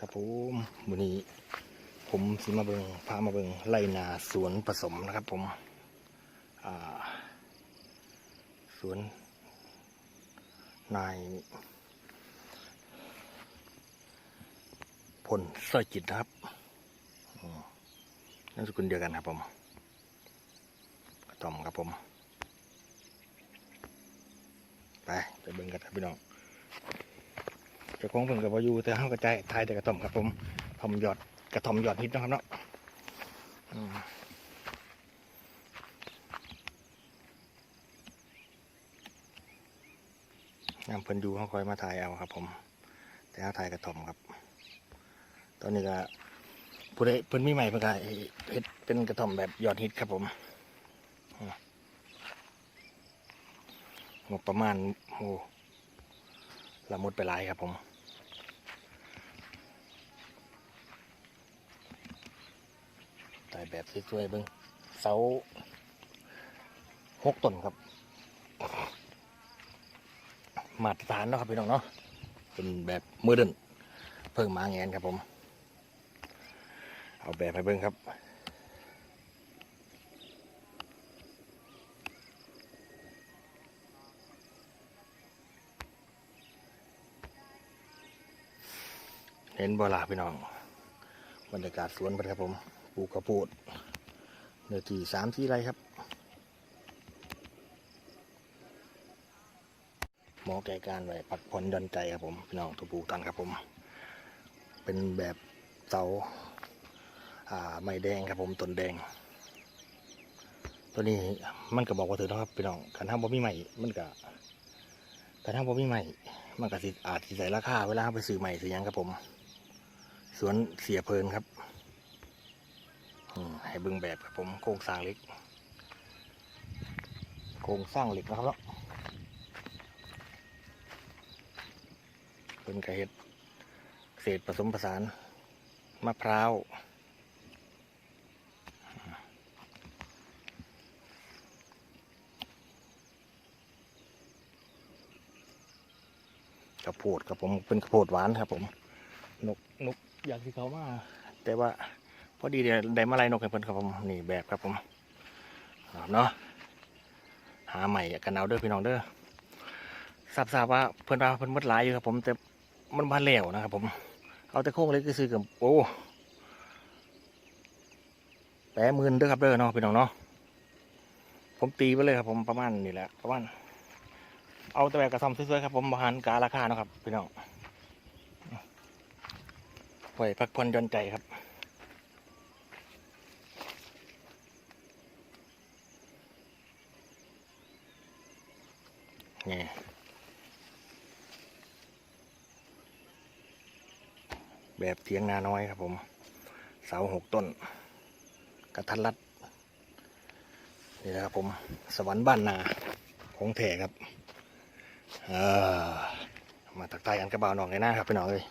ครับผมวันนี้ ผมสิมาเบิงพามาเบิงไร่นาสวนผสมนะครับ ผมสวนนายพลสร้อยจิตนะครับอืมนสกุลเดียวกันครับผมกระต่อมครับผม ไปไปเบิ่งกันครับพี่น้อง จ้าของเพิ่นกับวายูแต่ห้ากระจายทายแต่กระท่อมครับผมทอมยอดกระท่อมยอดฮิตนะครับเนาะอืมยามเพิ่นอยู่เขาคอยมาถ่ายเอาครับ ผม แต่เขาถ่ายกระท่อมครับ ตอนนี้ก็ผู้ใดเพิ่นมีใหม่เพิ่นก็เฮ็ดเป็นกระท่อมแบบยอดฮิตครับผมอืมงบประมาณโอ้ละมุดไปหลายครับผม ถ่ายแบบสวยๆเบิ้งเสาหกต้นครับมาตรฐานเนาะครับพี่น้องเนาะเป็นแบบมือเดินเพิ่งมาแงนครับผม เอาแบบให้เบิ้งครับเห็นบ่ล่ะพี่น้อง บรรยากาศสวนไปครับผม ปลูกกระโพดเนื้อที่สามที่ไรครับ หมอแก่การไว้พักผ่อนหย่อนใจครับผมพี่น้องตัวปลูกตันครับผม เป็นแบบเสาอ่าไม้แดงครับผมต้นแดง ตัวนี้มันก็บอกว่าเถอนะครับพี่น้องขันห้ามบ่มีใหม่มันก็ขันห้ามบ่มีใหม่มันก็สิอาจสิใส่ราคาเวลาไปซื้อใหม่ซื้อยังครับผม สวนเสียเพลินครับ ให้เบิ่งแบบครับผมโครงสร้างเหล็ก โครงสร้างเหล็กนะครับเนาะเป็นกระเห็ดเศษผสมผสานมะพร้าวกระโพดครับผมเป็นกระโพดหวานครับผมนกนกอยากที่เขามาแต่ว่า พอดีเดี๋ยวได้มาไล่นกให้เพิ่นครับผมนี่แบบครับผมเนาะหาใหม่กันเอาเด้อพี่น้องเด้อทราบทราบว่าเพิ่นว่าเพิ่นมดหลายอยู่ครับผมแต่มันบ้านแล้วนะครับผม เอาแต่โค้งเล็กก็ซื้อกับโอ้แปดหมื่นเด้อครับเด้อเนาะพี่น้องเนาะผมตีไปเลยครับผมประมาณนี่แหละประมาณเอาแต่แบบกระซอมสวยๆครับผมบหันการราคาเนาะครับพี่น้องไว้พักผ่อนย่อนใจครับ นี่แบบเทียงนาน้อยครับผม เสาหกต้น กระทัดรัด นี่นะครับผม สวรรค์บ้านนาของแท้ครับ เออ มาตักทายกันกระเบาหนองไงหน้าครับพี่น้องเลย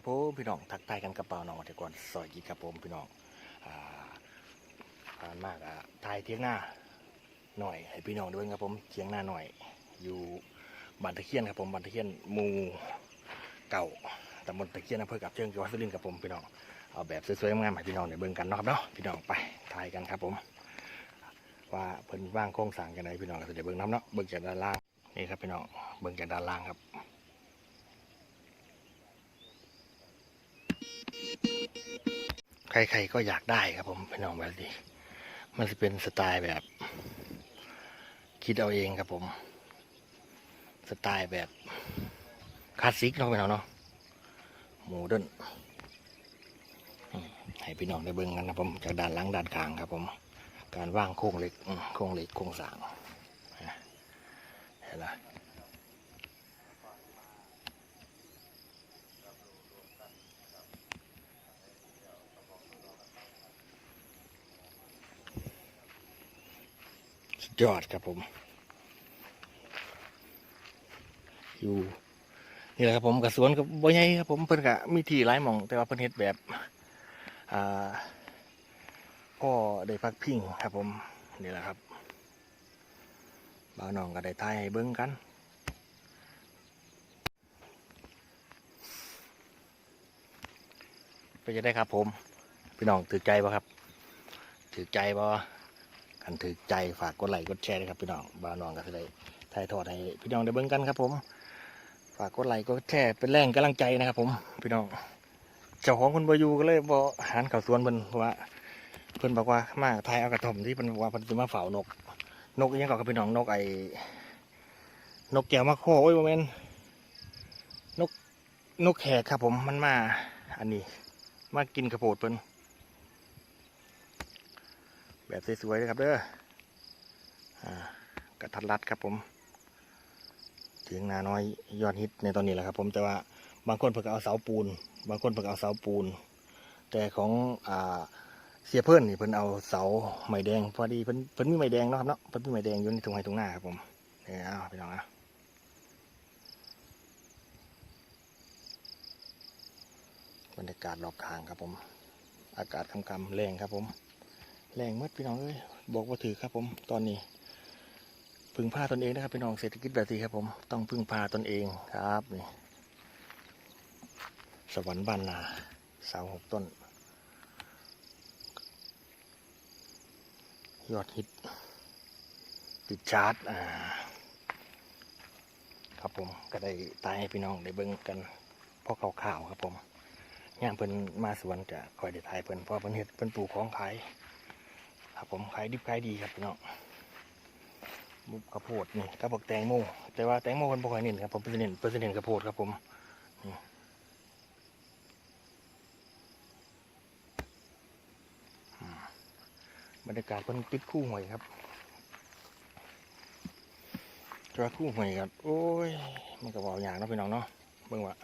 ครับผมพี่น้องทักทายกันกระเป๋าหนองแต่ก่อนสวัสดีครับผมพี่น้องผ่านมากอะทายเทียงหน้าหน่อยให้พี่น้องด้วยครับผมเทียงหน้าหน่อย อยู่บ้านตะเคียนครับผมบ้านตะเคียนมูเก่าตำบลตะเคียนอำเภอกับเชิงจังหวัดสุรินทร์ครับผมพี่น้องเอาแบบสวยๆงามๆให้พี่น้องในเบิ่งกันเนาะครับเนาะพี่น้องไปทายกันครับผม ว่าเพิ่นว่างโครงสร้างกันไหนพี่น้องก็จะเบิ่งน้ำเนาะเบิ่งจากด้านล่างนี่ครับพี่น้องเบิ่งจากด้านล่างครับ ใครๆก็อยากได้ครับผมพี่น้องแบบนี้มันจะเป็นสไตล์แบบ คิดเอาเองครับผม สไตล์แบบคลาสสิกเนาะพี่น้องเนาะโมเดิร์นให้พี่น้องได้เบิ่งกันนะผมจากด้านหลังด้านกลางครับผม การว่างโค้งเล็กโค้งเล็กโค้งสางเห็นไหม ยอดครับผม อยู่นี่แหละครับผมกับสวนกับบ่ใหญ่ครับผมเพิ่นก็มีที่หลายหม่อง แต่ว่าเพิ่นเฮ็ดแบบอ่าพ่อได้พักพิงครับผมนี่แหละครับบ่าวน้องก็ได้ทายให้เบิ้งกันไปจะได้ครับผมพี่น้องถือใจป่ะครับถือใจป่ะ นถือใจฝากกดไลค์กดแชร์นะครับพี่น้องบ่าวน้องก็จะได้ถ่ายทอดให้พี่น้องได้เบิ้งกันครับ ผม ฝากกดไลค์กดแชร์เป็นแรงกำลังใจนะครับ ผมพี่น้องเจ้าของคนบอยูก็เลยบอหันเข่าสวนเพิ่นเพราะว่าเพิ่นบอกว่ามาทายเอากระถมที่เพิ่นว่าเพิ่นสิมาเฝ้านก นกยังก็กับพี่น้องนกไอ้นกแก้วมาโคโอ้ยโมเมนนกนกแขกครับ ผมมันมา อันนี้ มากินกระโปดเพิ่น แบบสวยๆเลยครับเด้ออ่ากระทัดรัดครับผมเถียงนาน้อยยอดฮิตในตอนนี้แหละครับ ผมแต่ว่าบางคนเพิ่งเอาเสาปูน บางคนเพิ่งเอาเสาปูน แต่ของอ่าเสียเพิ่อนนี่เพิ่นเอาเสาไม้แดงพอดีเพิ่นเพิ่นมีไม้แดงเนาะครับเนาะเพิ่นมีไม้แดงอยู่ในตรงไหนตรงหน้าครับผมเนี่ยเอาไปลองนะบรรยากาศรอบข้างครับผม อากาศคำคำๆแรงครับผม แรงมืดพี่น้องเอ้ยบอกว่าถือครับผมตอนนี้ พึ่งพาตนเองนะครับพี่น้องเศรษฐกิจแบบนี้ครับผมต้องพึ่งพาตนเองครับนี่สวรรค์บานนาเสาหกต้น ยอดฮิต ติดชาร์จอ่าครับผมก็ได้ตายให้พี่น้องได้เบิ่งกันเพราะข่าวๆครับผมย่ามเพิ่นมาสวนจะคอยได้ทายเพิ่นเพราะเพิ่นเฮ็ดเพิ่นปลูกของขาย ครับผมขายดิบขายดีครับพี่น้องมุกกระโพดนี่กระบอกแตงโมแต่ว่าแตงโมเพิ่นบ่ค่อยเน้นครับผมเพิ่นเน้นเพิ่นเน้นกระโพดครับผมบรรยากาศเป็นติดคู่หวยครับจอคู่หวยครับโอ้ยมันก็บอกอย่างเนาะพี่น้องเนาะเบิ่งว่า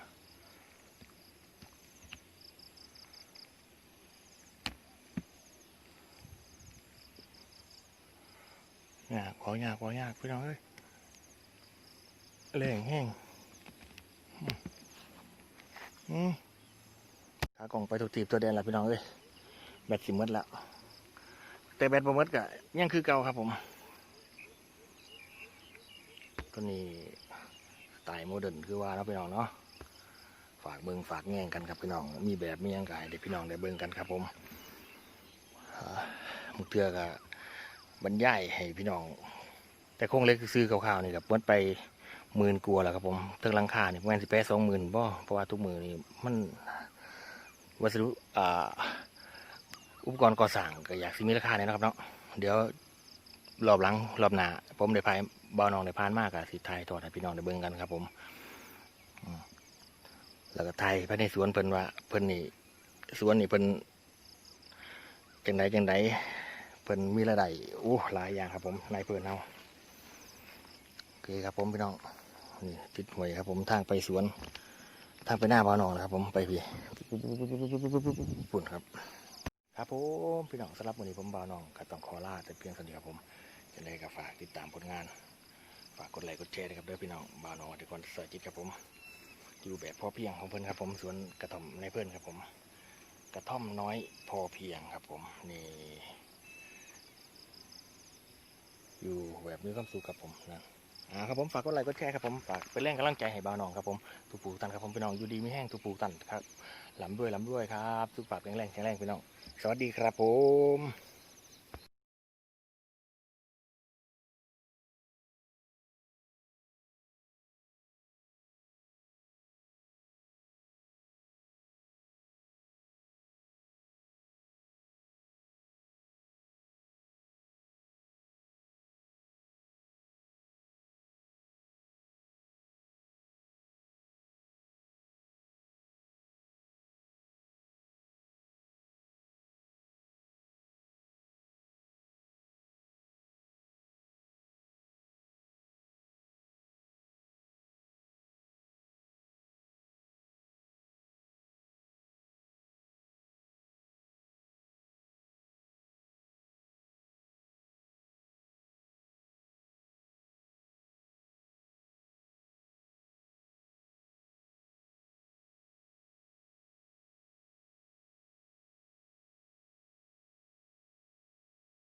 ยากขอยากขอยากพี่น้องเอ้ยแรงแห้งขากล่องไปถูกตีบตัวแดนแล้วพี่น้องเอ้ยแบตสิหมดแล้ว แต่แบตบอมดก็ยังคือเก่าครับผม ตัวนี้สไตล์โมเดิร์นคือว่าเนาะพี่น้องเนาะฝากเบิงฝากแง่งกันครับพี่น้อง มีแบบมียังไงเด็กพี่น้องได้เบิงกันครับผมมุกเทือกับ บรรยายให้พี่น้อง แต่โครงเล็กซื้อคร่าวๆนี่กับเมื่ไปหมื่นกลัวแล้วครับผมเทิงลังคาเนี่ประมาณสิบแปดสองหมื่นบ่เพราะว่าทุกมือนี่มันวัสดุอ่าอุปกรณ์ก่อสร้างก็อยากสิมีราคาเนี่ยนะครับเนาะเดี๋ยวรอบหลังรอบหน้าผมได้พายบ่าวน้องได้พานมากอะสิไทยทอดให้พี่น้องได้เบิ่งกันครับผมอืมแล้วก็ไทยภายในสวนเพิ่นว่าเพิ่นนี่สวนนี่เพิ่นจังไดจังได เพิ่นมีรายได้โอ้หลายอย่างครับผมนายเพิ่นเอาโอเคครับผมพี่น้องนี่ติดหวยครับผมทางไปสวน ทางไปหน้าบ่าวน้องนะครับผมไปพี่ปุ่นครับ ครับผมพี่น้องสำหรับวันนี้ผมบ่าวน้องก็ต้องขอลาแต่เพียงเท่านี้ครับผมจะได้ก็ฝากติดตามผลงาน ฝากกดไลค์กดแชร์นะครับเด้อพี่น้องบ่าวน้องทุกคนสวัสดีครับผม อยู่แบบพอเพียงของเพื่อนครับผมสวนกระท่อมในเพื่อนครับผม กระท่อมน้อยพอเพียงครับผมนี่ อยู่แบบมีความสุขครับผมนะอ่าครับผมฝากกดไลค์กดแชร์ครับผมฝากเป็นแรงกำลังใจให้บ่าวน้องครับผมทุกปูตันครับผมพี่น้องอยู่ดีไม่แห้งทุกปูตันครับลำด้วยลำด้วยครับทุกปากแข็งแรงแข็งแรงพี่น้อง สวัสดีครับผม